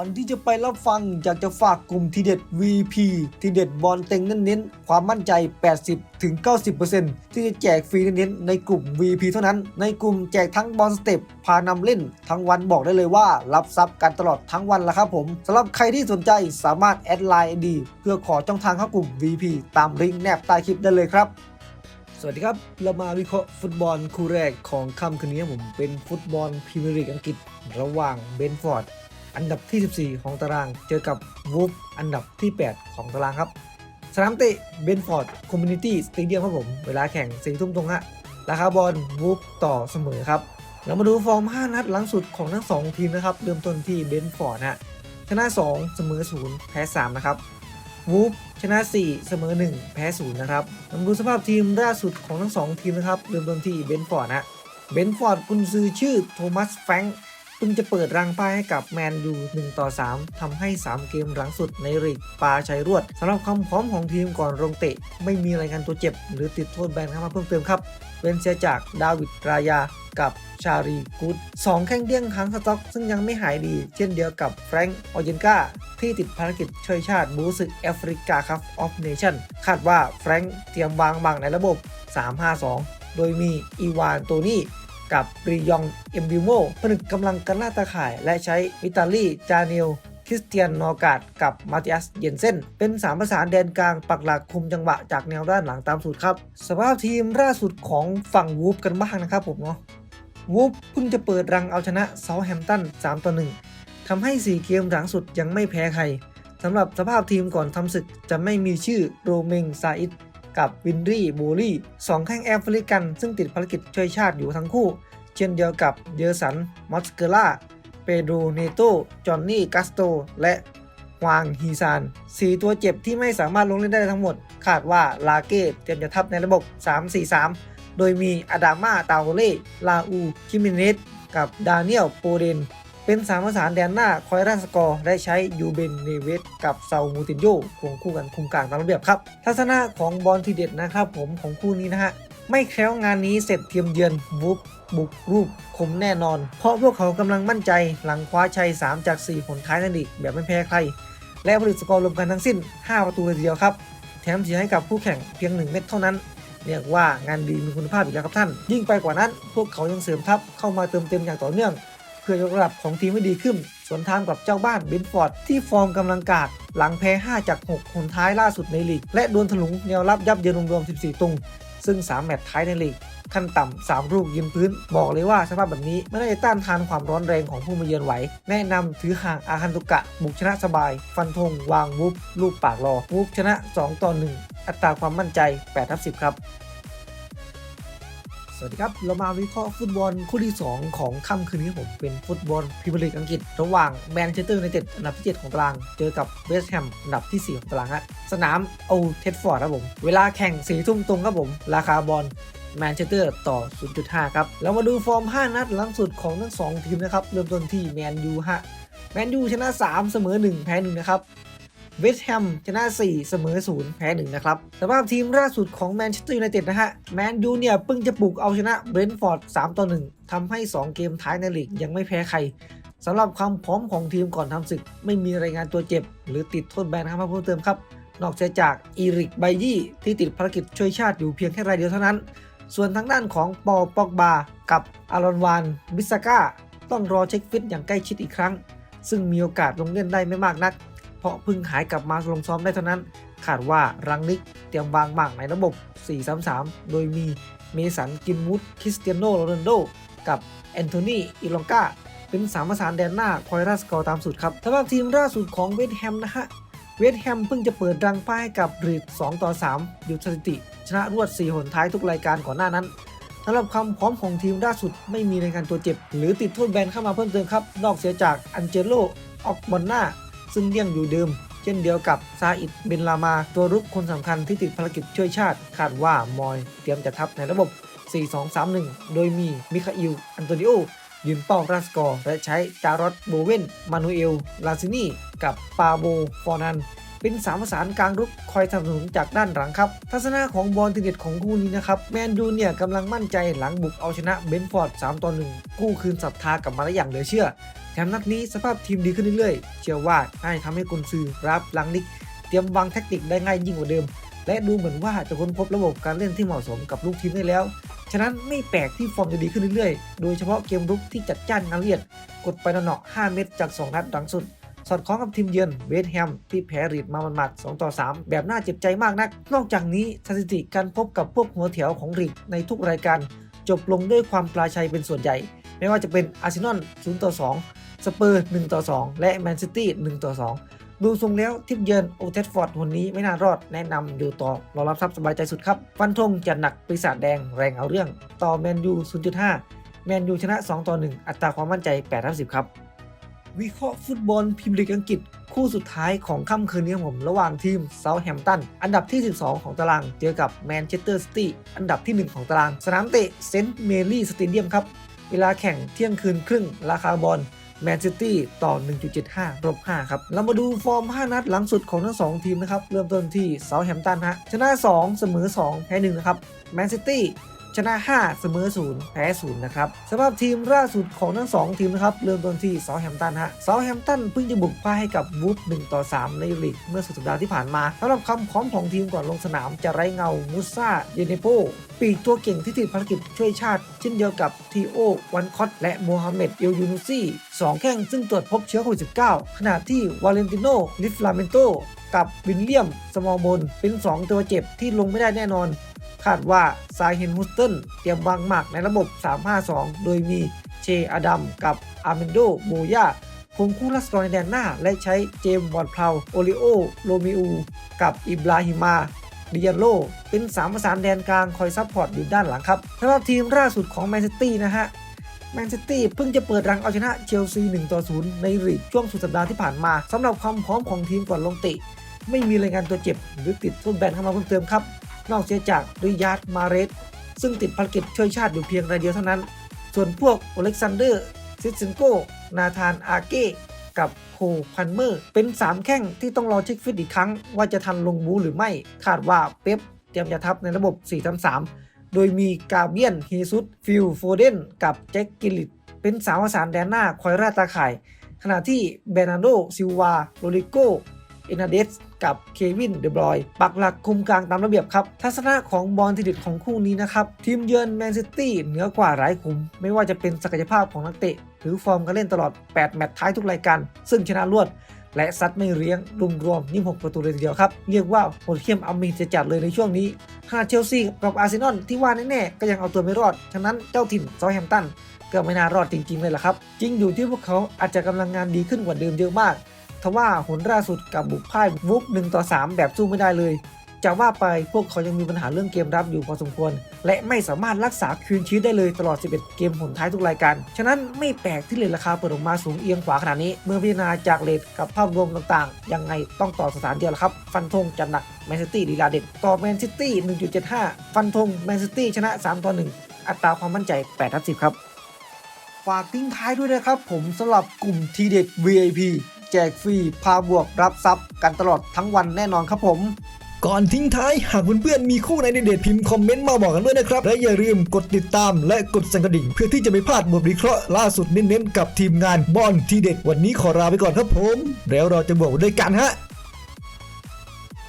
อนที่จะไปรับฟังอยากจะฝากกลุ่มทีเด็ด VP ทีเด็ดบอลเต็งเน้นๆความมั่นใจ 80ถึง90%ที่จะแจกฟรีเน้นๆในกลุ่ม VP เท่านั้น ในกลุ่มแจกทั้งบอลสเต็ปพานำเล่น ทั้งวันบอกได้เลยว่า รับทรัพย์กันตลอดทั้งวันละครับผมสำหรับใครที่สนใจสามารถแอดไลน์ดีเพื่อขอช่องทางเข้ากลุ่ม VP ตามลิงก์แนบใต้คลิปได้เลยครับสวัสดีครับ เรามาวิเคราะห์ฟุตบอลคู่แรกของค่ำคืนนี้ผมเป็นฟุตบอลพรีเมียร์ลีกอังกฤษ ระหว่างเบนฟอร์ด อันดับที่ 14 ของตาราง เจอกับวูฟอันดับที่ 8 ของตารางครับ สนามเตะเบนฟอร์ดคอมมูนิตี้สเตเดียมครับผม เวลาแข่งสี่ทุ่มตรงฮะ ราคาบอลวูฟต่อเสมอครับเรามาดูฟอร์ม 5 นัดหลังสุดของทั้ง 2 ทีมนะครับ เริ่มต้นที่เบนฟอร์ดฮะ ชนะ 2 เสมอ 0 แพ้ 3 นะครับวูฟชนะ 4 เสมอ 1 แพ้ 0 นะครับมาดูสภาพทีมล่าสุดของทั้ง 2 ทีมนะครับ เริ่มต้นที่เบนฟอร์ดนะเบนฟอร์ดกุนซือชื่อโทมัสแฟงค์ เพิ่งจะเปิดรังป้ายให้กับแมนยู1ต่อ 3ทำให้ 3 เกมหลังสุดในลีกปาชัยรวดสำหรับความพร้อมของทีมก่อนลงเตะ ไม่มีรายงานตัวเจ็บ หรือติดโทษแบนเข้ามาเพิ่มเติมครับเว้นเสียจากดาวิดรายากับชารีกูดสองแข้งเดี้ยงค้างสต็อก ซึ่งยังไม่หายดี เช่นเดียวกับแฟรงก์ออเจนกาที่ติดภารกิจช่วยชาติบูสึกแอฟริกาคัพออฟเนชั่นคาดว่าแฟรงก์เตรียมวางบังในระบบ 3-5-2 โดยมีอีวานโตนี่ กับรียองเอ็มบิโมผนึกกำลังกันล่าตาข่าย และใช้วิตาลีจาเนลคริสเตียนนอร์กาดกับมาติอัสเยนเซนเป็นสามประสานแดนกลางปักหลักคุมจังหวะจากแนวด้านหลังตามสูตรครับ สภาพทีมล่าสุดของฝั่งวูฟกันบ้างนะครับผมเนาะวูฟเพิ่งจะเปิดรังเอาชนะเซาแฮมตัน3ต่อ1ทำให้ 4 เกมหลังสุดยังไม่แพ้ใครสำหรับสภาพทีมก่อนทำศึกจะไม่มีชื่อโรเมงซาอิด กับวินรี่บูลี่สองแข้งแอฟริกัน ซึ่งติดภารกิจช่วยชาติอยู่ทั้งคู่ เช่นเดียวกับเดอสันมอสเกล่าเปโดรเนโตจอห์นนี่กัสโต และฮวางฮีซานสี่ตัวเจ็บที่ไม่สามารถลงเล่นได้ทั้งหมด คาดว่าลาเก้เตรียมจะทับในระบบ 3-4-3 โดยมีอาดามาตาโฮเล่ลาอูคิมิเนสกับดาเนียลโปเดน เป็นสามประสานแดนหน้าคอยรันสกอร์ได้ใช้ยูเบนเนเวสกับเซามูตินโยควงคู่กันคุมกลางตามระเบียบครับ ทัศนะของบอลทีเด็ดนะครับผมของคู่นี้นะฮะไม่แคล้วงานนี้เสร็จเทียมเยือนวุบบุกรูปคมแน่นอน เพราะพวกเขากำลังมั่นใจหลังคว้าชัย 3 จาก 4 ผลท้ายในลีกแบบไม่แพ้ใคร และผลิตสกอร์รวมกันทั้งสิ้น 5 ประตูเลยทีเดียวครับ แถมเสียให้กับคู่แข่งเพียง 1 เม็ดเท่านั้น เรียกว่างานดีมีคุณภาพอีกแล้วครับท่าน ยิ่งไปกว่านั้น พวกเขายังเสริมทัพเข้ามาเติมเต็มอย่างต่อเนื่อง พื่อยกระดับของทีมให้ดีขึ้น สวนทางกับเจ้าบ้านเบนฟอร์ดที่ฟอร์มกำลังกากหลังแพ้ 5 จาก6ผลท้ายล่าสุดในลีก และโดนถลุงแนวรับยับเยินรวมๆ14 ตุง ซึ่ง 3 แมตช์ท้ายในลีกขั้นต่ำ3ลูกยืนพื้น บอกเลยว่าสภาพแบบนี้ไม่ได้ต้านทานความร้อนแรงของผู้มาเยือนไหว แนะนำถือห่างอาคันตุกะ บุกชนะสบาย ฟันธงวางวูฟลูกปากรอวูฟชนะ 2 ต่อ 1 อัตราความมั่นใจ8ทับ10 ครับ สวัสดีครับ เรามาวิเคราะห์ฟุตบอลคู่ที่ 2 ของค่ำคืนนี้ผมเป็นฟุตบอลพรีเมียร์ลีกอังกฤษ ระหว่างแมนเชสเตอร์ยูไนเต็ดอันดับที่ 7 ของตาราง เจอกับเวสต์แฮมอันดับที่ 4 ของตารางฮะสนามโอเทดฟอร์ดครับผม เวลาแข่ง4ทุ่มตรงครับผม ราคาบอลแมนเชสเตอร์ต่อ 0.5 ครับ เรามาดูฟอร์ม 5 นัดหลังสุดของทั้ง 2 ทีมนะครับ เริ่มต้นที่แมนยูฮะแมนยูชนะ 3 เสมอ 1 แพ้1นะครับ เวสต์แฮมชนะ 4 เสมอ 0 แพ้ 1 นะครับสภาพทีมล่าสุดของแมนเชสเตอร์ยูไนเต็ดนะฮะ แมนยูเนี่ยเพิ่งจะปลุกเอาชนะเบรนท์ฟอร์ด 3 ต่อ 1ทำให้ 2 เกมท้ายในลีกยังไม่แพ้ใครสำหรับความพร้อมของทีมก่อนทำศึก ไม่มีรายงานตัวเจ็บ หรือติดโทษแบนเข้ามเพิ่มเติมครับ นอกจากอีริกไบยี่ที่ติดภารกิจช่วยชาติอยู่เพียงแค่รายเดียวเท่านั้น ส่วนทางด้านของปอปอกบา กับอารอนวานบิสก้าต้องรอเช็คฟิตอย่างใกล้ชิดอีกครั้ง ซึ่งมีโอกาสลงเล่นได้ไม่มากนัก เพราะเพิ่งหายกลับมาลงซ้อมได้เท่านั้นขาดว่ารังนิกเตรียมวางบังในระบบ 4-3-3 โดยมีเมสันกินวูดคริสเตียโนโรนัลโด กับแอนโทนีอิลองกาเป็นสามประสานแดนหน้าคอยรัสกอร์ตามสูตรครับสำหรับทีมล่าสุดของเวสต์แฮมนะฮะเวสต์แฮมเพิ่งจะเปิดรังป้ายกับรีด2ต่อ3อยู่สถิติ ชนะรวด 4 หนท้ายทุกรายการก่อนหน้านั้นสำหรับความพร้อมของทีมล่าสุดไม่มีรายการตัวเจ็บ หรือติดโทษแบนเข้ามาเพิ่มเติมครับ นอกเสียจากอันเจโลออกบอนนา ซึ่งยังอยู่เดิม เช่นเดียวกับซาอิดเบนลามาตัวรุกคนสำคัญที่ติดภารกิจช่วยชาติ คาดว่ามอยเตรียมจะทับในระบบ 4-2-3-1 โดยมีมิคาอิล อันโตนิโอ ยืนเป้ารัสกอร์ และใช้จารอตโบเวน มานูเอล ลาซินีกับปาโบฟอร์นัน เป็นสามประสานกลางรุกคอยสนับสนุนจากด้านหลังครับ ทัศนะของบอลทีเด็ดของคู่นี้นะครับ แมนยูเนี่ยกำลังมั่นใจหลังบุกเอาชนะเบนฟอร์ด3ต่อ1กู้คืนศรัทธากลับมาได้อย่างเหลือเชื่อ แถมนัดนี้สภาพทีมดีขึ้นเรื่อยๆ เชื่อว่าน่าจะทำให้กุนซือรับลังนิก เตรียมวางแทคติกได้ง่ายยิ่งกว่าเดิม และดูเหมือนว่าจะค้นพบระบบการเล่นที่เหมาะสมกับลูกทีมได้แล้ว ฉะนั้นไม่แปลกที่ฟอร์มจะดีขึ้นเรื่อยๆ โดยเฉพาะเกมรุกที่จัดจ้านงานเลียด กดไปหนอๆ5เม็ดจาก 2 นัดหลังสุด สอดคล้องกับทีมเยือนเวสต์แฮมที่แพ้รีดมามันหมัด2ต่อ 3 แบบน่าเจ็บใจมากนัก นอกจากนี้สถิติการพบกับพวกหัวแถวของรีดในทุกรายการ จบลงด้วยความปลาชัยเป็นส่วนใหญ่ ไม่ว่าจะเป็นอาร์เซนอล0ต่อ2สเปอร์1ต่อ2และแมนซิตี้1ต่อ2ดูทรงแล้วทิปเยือนโอเทสฟอร์ดคนนี้ไม่น่ารอดแนะนำอยู่ต่อรอรับทรัพย์สบายใจสุดครับฟันธงจะหนักปีศาจแดงแรงเอาเรื่อง ต่อแมนยู0.5แมนยูชนะ 2 ต่อ 1 อัตราความมั่นใจ8ทับ10 ครับ วิเคราะห์ฟุตบอลพรีเมียร์ลีกอังกฤษ คู่สุดท้ายของค่ำคืนนี้ผมระหว่างทีมเซาท์แฮมป์ตันอันดับที่ 12 ของตาราง เจอกับแมนเชสเตอร์ซิตี้อันดับที่ 1 ของตาราง สนามเตะเซนต์เมรี่สเตเดียมครับ เวลาแข่งเที่ยงคืนครึ่งราคาบอลแมนซิตี้ต่อ 1.75 รบ 5 ครับ เรามาดูฟอร์ม 5 นัดหลังสุดของทั้ง 2 ทีมนะครับ เริ่มต้นที่เซาท์แฮมป์ตันฮะ ชนะ 2 เสมอ 2 แพ้1นะครับ แมนซิตี้ ชนะ 5 เสมอ 0 แพ้ 0 นะครับ สภาพทีมล่าสุดของทั้ง 2 ทีมนะครับ เริ่มต้นที่เซาแฮมตันฮะเซาแฮมตันเพิ่งจะบุกพ่ายให้กับวูฟ1ต่อ 3 ในลีกเมื่อสุดสัปดาห์ที่ผ่านมาสำหรับคำพร้อมของทีมก่อนลงสนามจะไร้เงามุซ่าเยเนโปปีกตัวเก่งที่ติดภารกิจช่วยชาติ เช่นเดียวกับทีโอวันคอตและโมฮัมเหม็ดเอลยูนูซี่สองแข้งซึ่งตรวจพบเชื้อโควิด -19 ขณะที่วาเลนติโนลิฟลาเมนโต กับวินเลียมสมอลบนเป็น 2 ตัวเจ็บที่ลงไม่ได้แน่นอน คาดว่าซายเฮนฮุสตันเตรียมวางหมากในระบบ 352 โดยมีเชอดัมกับอาร์เมนโดโบยาคงคู่รัสกรในแดนหน้า และใช้เจมส์บอลเพลาโอริโอ โรมิอู กับอิบราฮิมาดิยันโล เป็น3ประสานแดนกลางคอยซัพพอร์ตอยู่ด้านหลังครับสำหรับทีมล่าสุดของแมนซิตี้นะฮะแมนซิตี้เพิ่งจะเปิดรังเอาชนะเชลซี1ต่อ0ในลีกช่วงสุดสัปดาห์ที่ผ่านมาสำหรับความพร้อมของทีมก่อนลงเตะ ไม่มีรายงานตัวเจ็บ หรือติดฟุตแบนเข้ามาเพิ่มเติมครับ นอกเสียจากริยาดมาเรสซึ่งติดภารกิจช่วยชาติอยู่เพียงรายเดียวเท่านั้น ส่วนพวกอเล็กซานเดอร์ซิสเซนโกนาธานอาเก้กับโคพันเมอร์ เป็น 3 แข้งที่ต้องรอเช็คฟิตอีกครั้ง ว่าจะทันลงบูหรือไม่ คาดว่าเป๊ปเตรียมจะทับในระบบ 4-3-3 โดยมีกาเบียนเฮซุสฟิลโฟเดนกับแจ็คกิลลิตเป็นสาวสานแดนหน้าคอยราตาข่าย ขณะที่เบรนาโดซิลวาโรลิโก เอนาเดสกับเควินเดบรอยปักหลักคุมกลางตามระเบียบครับ ทัศนะของบอลทีเด็ดของคู่นี้นะครับ ทีมเยือนแมนซิตี้เหนือกว่าหลายคุม ไม่ว่าจะเป็นศักยภาพของนักเตะ หรือฟอร์มการเล่นตลอด 8 แมตช์ท้ายทุกรายการ ซึ่งชนะรวด และซัดไม่เลี้ยงรวมรวม26 ประตูเลยทีเดียวครับ เรียกว่าโหดเข้มอเมจะจัดเลยในช่วงนี้ขณะเชลซีกับอาร์เซนอลที่ว่าแน่ๆก็ยังเอาตัวไม่รอดฉะนั้นเจ้าถิ่นเซาแฮมป์ตันก็ไม่น่ารอดจริง ๆ เลยล่ะครับ จริงอยู่ที่พวกเขาอาจจะกำลังงานดีขึ้นกว่าเดิมเยอะมาก ทว่าหนล่าสุดกับบุกพ่ายวุบ1ต่อ3 แบบสู้ไม่ได้เลยจะว่าไปพวกเขายังมีปัญหาเรื่องเกมรับอยู่พอสมควร และไม่สามารถรักษาคืนชีวิตได้เลยตลอด 11 เกมหนท้ายทุกรายการ ฉะนั้นไม่แปลกที่เลทราคาเปิดออกมาสูงเอียงขวาขนาดนี้ เมื่อพิจารณาจากเลทกับภาพรวมต่างๆ ยังไงต้องต่อสถานเดียวละครับ ฟันธงจัดหนักแมนซิตี้ดีลาเด็ดต่อแมนซิตี้ 1.75 ฟันธงแมนซิตี้ชนะ 3 ต่อ 1 อัตราความมั่นใจ8ทับ10 ครับ ฝากทิ้งท้ายด้วยนะครับผมสำหรับกลุ่มทีเด็ด VIP แจกฟรี พาบวกรับทรัพย์กันตลอดทั้งวันแน่นอนครับผม ก่อนทิ้งท้ายหากเพื่อนๆมีคู่ไหนเด็ดๆพิมพ์คอมเมนต์มาบอกกันด้วยนะครับ และอย่าลืมกดติดตามและกดสั่นกระดิ่ง เพื่อที่จะไม่พลาดบทวิเคราะห์ล่าสุดเน้นๆกับทีมงานบอลทีเด็ดวันนี้ขอลาไปก่อนครับผม แล้วเราจะบวกด้วยกันฮะ